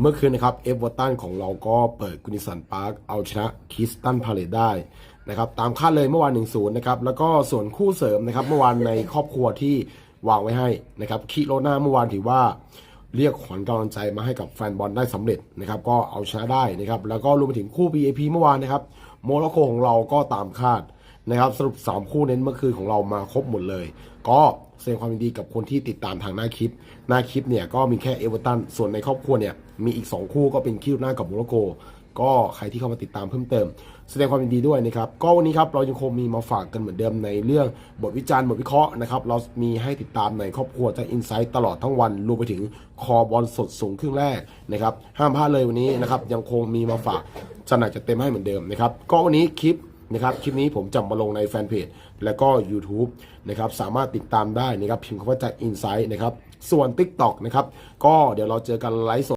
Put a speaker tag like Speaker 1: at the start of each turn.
Speaker 1: เมื่อคืนนะครับเอฟเวอร์ตันของเราก็เปิดกุนิสันพาร์คเอาชนะคิสตันพาเลตได้นะครับตามคาดเลยเมื่อวาน1-0นะครับแล้วก็ส่วนคู่เสริมนะครับเมื่อวานในครอบครัวที่วางไว้ให้นะครับคิโรนาเมื่อวานถือว่าเรียกขวัญกำลังใจมาให้กับแฟนบอลได้สำเร็จนะครับก็เอาชนะได้นะครับแล้วก็รวมไปถึงคู่ PAP เมื่อวานนะครับโมร็อกโกของเราก็ตามคาด นะครับสรุป 3 คู่เน้นเมื่อคืนของเรามาครบหมดเลย ก็แสดงความยินดีกับคนที่ติดตามทางหน้าคลิป หน้าคลิปเนี่ยก็มีแค่เอเวอร์ตันส่วนในครอบครัวเนี่ยมีอีก 2 คู่ก็เป็นคิวหน้ากับโมร็อกโก ก็ใครที่เข้ามาติดตามเพิ่มเติม แสดงความยินดีด้วยนะครับก็วันนี้ครับเรายังคงมีมาฝากกันเหมือนเดิมในเรื่องบทวิจารณ์บทวิเคราะห์นะครับเรามีให้ติดตามในครอบครัวจากอินไซต์ตลอดทั้งวันรวมไปถึงคอบอลสดสูงครึ่งแรกนะครับห้ามพลาดเลยวันนี้นะครับยังคงมีมาฝากจัดหนักจัดเต็มให้เหมือนเดิมนะครับก็วันนี้คลิป นะครับคลิปนี้ผมจะมาลงในแฟนเพจและก็ YouTube นะครับสามารถติดตามได้นะครับพิมพ์คำว่าจากอินไซต์นะครับส่วน TikTok นะครับก็เดี๋ยวเราเจอกันไลฟ์สด